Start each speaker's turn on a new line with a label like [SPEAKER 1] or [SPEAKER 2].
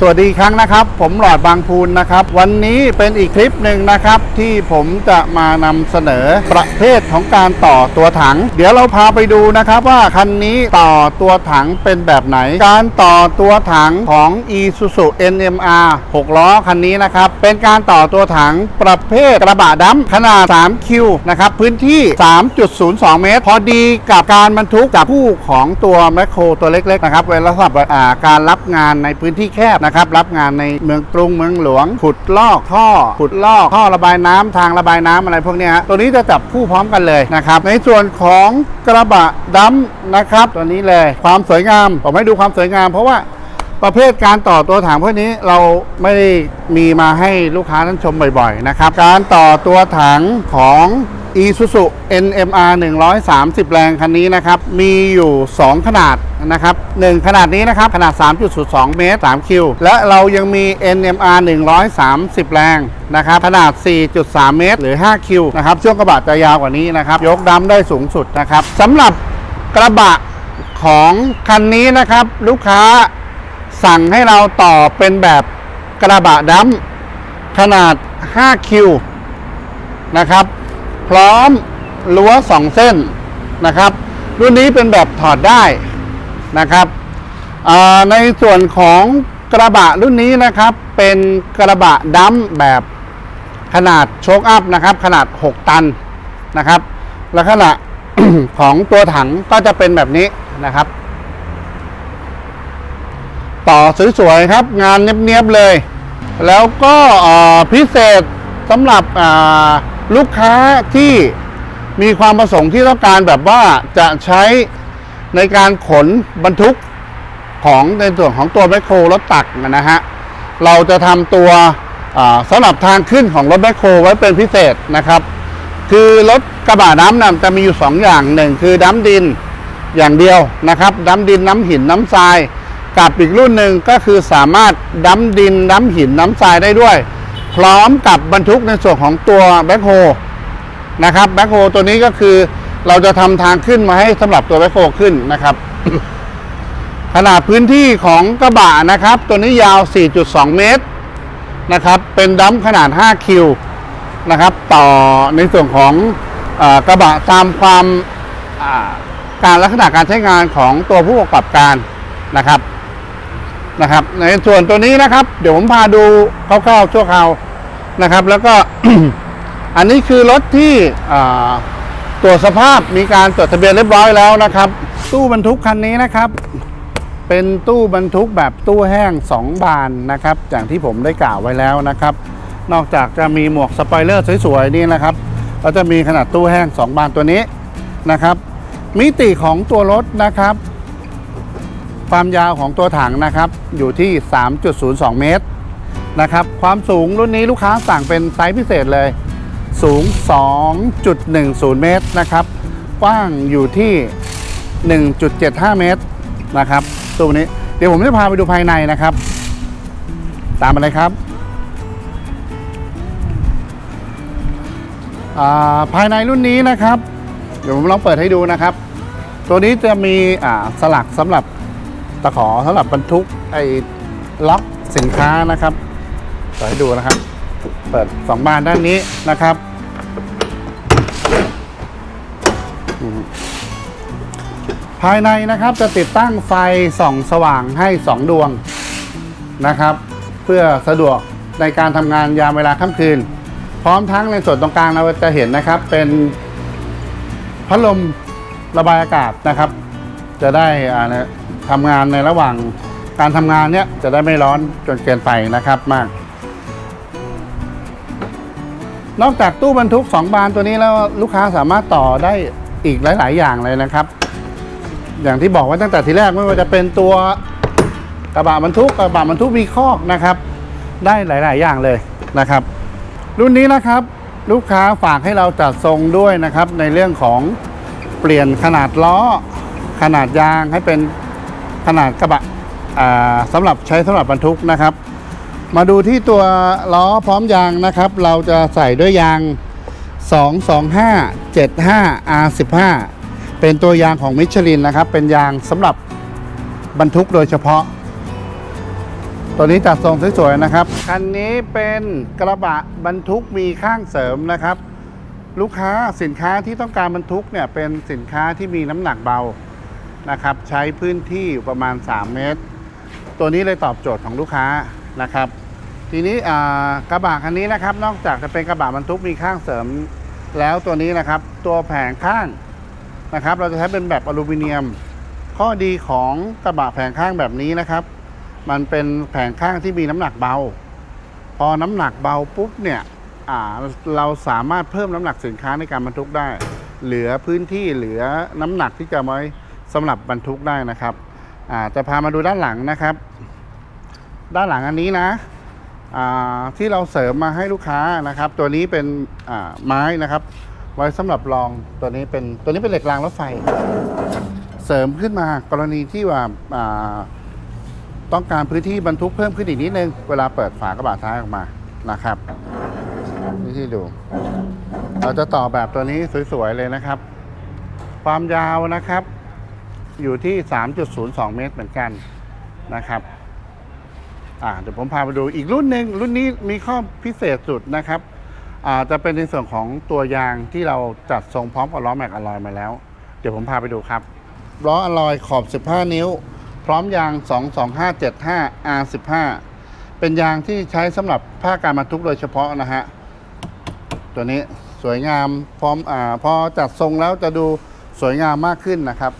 [SPEAKER 1] สวัสดีครั้งนะครับ ผมหลอดบางพูนนะครับ วันนี้เป็นอีกคลิปหนึ่งนะครับ ที่ผมจะมานำเสนอประเภทของการต่อตัวถัง เดี๋ยวเราพาไปดูนะครับว่าคันนี้ต่อตัวถังเป็นแบบไหน การต่อตัวถังของ Isuzu NMR 6 ล้อคันนี้นะครับ เป็นการต่อตัวถังประเภทกระบะดำขนาด 3 คิวนะครับพื้นที่ 3.02 เมตร พอดีกับการบรรทุกจากคู่ของตัวแมคโครตัวเล็กๆนะครับเวลาสำหรับการรับงานในพื้นที่แคบนะครับรับงานในเมืองกรุงเมืองหลวง ขุดลอกท่อ ขุดลอกท่อระบายน้ำทางระบายน้ำอะไรพวกนี้ฮะตัวนี้จะจับคู่พร้อมกันเลยนะครับในส่วนของกระบะดำนะครับตัวนี้เลยความสวยงามผมให้ดูความสวยงาม เพราะว่าประเภทการต่อตัวถังพวกนี้เราไม่ได้มีมาให้ลูกค้านั้นชมบ่อยๆนะครับการต่อตัวถังของ Isuzu NMR 130 แรงคันนี้นะครับ มีอยู่ 2 ขนาดนะครับ 1 ขนาดนี้นะครับ ขนาด 3.02 เมตร 3 คิว และเรายังมี NMR 130 แรงนะครับ ขนาด 4.3 เมตร หรือ 5 คิวนะครับ ช่วงกระบะจะยาวกว่านี้นะครับ ยกดำได้สูงสุดนะครับสำหรับกระบะของคันนี้นะครับ ลูกค้าสั่งให้เราต่อเป็นแบบกระบะดำขนาด 5 คิวนะครับ พร้อมรั้ว2เส้นนะครับ รุ่นนี้เป็นแบบถอดได้นะครับในส่วนของกระบะรุ่นนี้นะครับ เป็นกระบะดำแบบขนาดโชคอัพนะครับ ขนาด 6 ตันนะครับและขนาดของตัวถังก็จะเป็นแบบนี้นะครับ ต่อสวยๆครับ งานเนียบๆเลย แล้วก็พิเศษสำหรับ ลูกค้าที่มีความประสงค์ที่ต้องการแบบว่าจะใช้ในการขนบรรทุกของในส่วนของตัวแมคโครรถตักนะฮะ เราจะทำตัวสำหรับทางขึ้นของรถแมคโครไว้เป็นพิเศษนะครับ คือรถกระบะน้ำนะจะมีอยู่ 2 อย่างหนึ่งคือน้ำดินอย่างเดียวนะครับน้ำดินน้ำหินน้ำทราย กับอีกรุ่นหนึ่งก็คือสามารถดั้มดินน้ำหินน้ำทรายได้ด้วย พร้อมกับบรรทุกในส่วนของตัวแบ็คโฮนะครับแบ็คโฮตัวนี้ก็คือเราจะทำทางขึ้นมาให้สำหรับตัวแบ็คโฮขึ้นนะครับ ขนาดพื้นที่ของกระบะนะครับ ตัวนี้ยาว 4.2 เมตรนะครับ เป็นดัมขนาด 5 คิวนะครับ ต่อในส่วนของอกระบะตามความการลักษณะการใช้งานของตัวผู้ประกอบการนะครับนะครับ ในส่วนตัวนี้นะครับ เดี๋ยวผมพาดูคร่าวๆชั่วคราว นะครับ แล้วก็ อันนี้คือรถที่ตรวจสภาพมีการตรวจทะเบียนเรียบร้อยแล้วนะครับ ตู้บรรทุกคันนี้นะครับ เป็นตู้บรรทุกแบบตู้แห้ง 2 บานนะครับ อย่างที่ผมได้กล่าวไว้แล้วนะครับ นอกจากจะมีหมวกสปอยเลอร์สวยๆนี่นะครับก็จะมีขนาดตู้แห้ง 2 บานตัวนี้นะครับ มิติของตัวรถนะครับ ความยาวของตัวถังนะครับ อยู่ที่ 3.02 เมตร นะครับ ความสูงรุ่นนี้ลูกค้าสั่งเป็นไซส์พิเศษเลย สูง 2.10 เมตรนะครับ กว้างอยู่ที่ 1.75 เมตรนะครับตัวนี้ เดี๋ยวผมจะพาไปดูภายในนะครับ ตามมาเลยครับาภายในรุ่นนี้นะครับ เดี๋ยวผมลองเปิดให้ดูนะครับ ตัวนี้จะมีสลักสำหรับตะขอสำหรับบรรทุกไอ้ล็อกสินค้านะครับ เปิดให้ดูนะครับ เปิดสองบานด้านนี้นะครับ ภายในนะครับจะติดตั้งไฟส่องสว่างให้ 2 ดวงนะครับ เพื่อสะดวกในการทำงานยามเวลาค่ำคืน พร้อมทั้งในส่วนตรงกลางเราจะเห็นนะครับเป็นพัดลมระบายอากาศนะครับ จะได้อ่านะทำงานในระหว่างการทำงานเนี้ยจะได้ไม่ร้อนจนเกินไปนะครับมาก นอกจากตู้บรรทุก 2 บานตัวนี้แล้วลูกค้าสามารถต่อได้อีกหลาย ๆ อย่างเลยนะครับ อย่างที่บอกว่าตั้งแต่ทีแรกไม่ว่าจะเป็นตัวกระบะบรรทุกกระบะบรรทุกมีคอกนะครับ ได้หลาย ๆ อย่างเลยนะครับ รุ่นนี้นะครับลูกค้าฝากให้เราจัดทรงด้วยนะครับ ในเรื่องของเปลี่ยนขนาดล้อ ขนาดยางให้เป็นขนาดกระบะสำหรับใช้สำหรับบรรทุกนะครับ มาดูที่ตัวล้อพร้อมยางนะครับ เราจะใส่ด้วยยาง 225 75 R15 เป็นตัวยางของมิชลินนะครับ เป็นยางสำหรับบรรทุกโดยเฉพาะ ตัวนี้จัดทรงสวยๆนะครับ คันนี้เป็นกระบะบรรทุกมีข้างเสริมนะครับ ลูกค้าสินค้าที่ต้องการบรรทุกเนี่ยเป็นสินค้าที่มีน้ำหนักเบานะครับ ใช้พื้นที่ประมาณ 3 เมตร ตัวนี้เลยตอบโจทย์ของลูกค้า นะครับ ทีนี้กระบะคันนี้นะครับ นอกจากจะเป็นกระบะบรรทุกมีข้างเสริมแล้วตัวนี้นะครับ ตัวแผงข้างนะครับ เราจะใช้เป็นแบบอลูมิเนียม ข้อดีของกระบะแผงข้างแบบนี้นะครับ มันเป็นแผงข้างที่มีน้ำหนักเบา พอน้ำหนักเบาปุ๊บเนี่ยเราสามารถเพิ่มน้ำหนักสินค้าในการบรรทุกได้ เหลือพื้นที่เหลือน้ำหนักที่จะไว้สำหรับบรรทุกได้นะครับจะพามาดูด้านหลังนะครับ ด้านหลังอันนี้นะที่เราเสริมมาให้ลูกค้านะครับ ตัวนี้เป็นไม้นะครับ ไว้สำหรับรองตัวนี้เป็นตัวนี้เป็นเหล็กรางรถไฟ เสริมขึ้นมากรณีที่ว่าอ่าต้องการพื้นที่บรรทุกเพิ่มขึ้นอีกนิดนึง เวลาเปิดฝากระบะท้ายออกมานะครับนี่ที่ดู เราจะต่อแบบตัวนี้สวยๆเลยนะครับ ความยาวนะครับ อยู่ที่ 3.02 เมตรเหมือนกันนะครับ อ่าเดี๋ยวผมพาไปดูอีกรุ่นหนึ่งรุ่นนี้มีข้อพิเศษสุดนะครับอ่าจะเป็นในส่วนของตัวยางที่เราจัดทรงพร้อมกับล้อแม็กอลลอยมาแล้ว เดี๋ยวผมพาไปดูครับล้ออลอยขอบ 15 นิ้ว พร้อมยาง 22575 R15 เป็นยางที่ใช้สำหรับภาคการบรรทุกโดยเฉพาะนะฮะตัวนี้สวยงามพร้อมอาพอจัดทรงแล้วจะดูสวยงามมากขึ้นนะครับ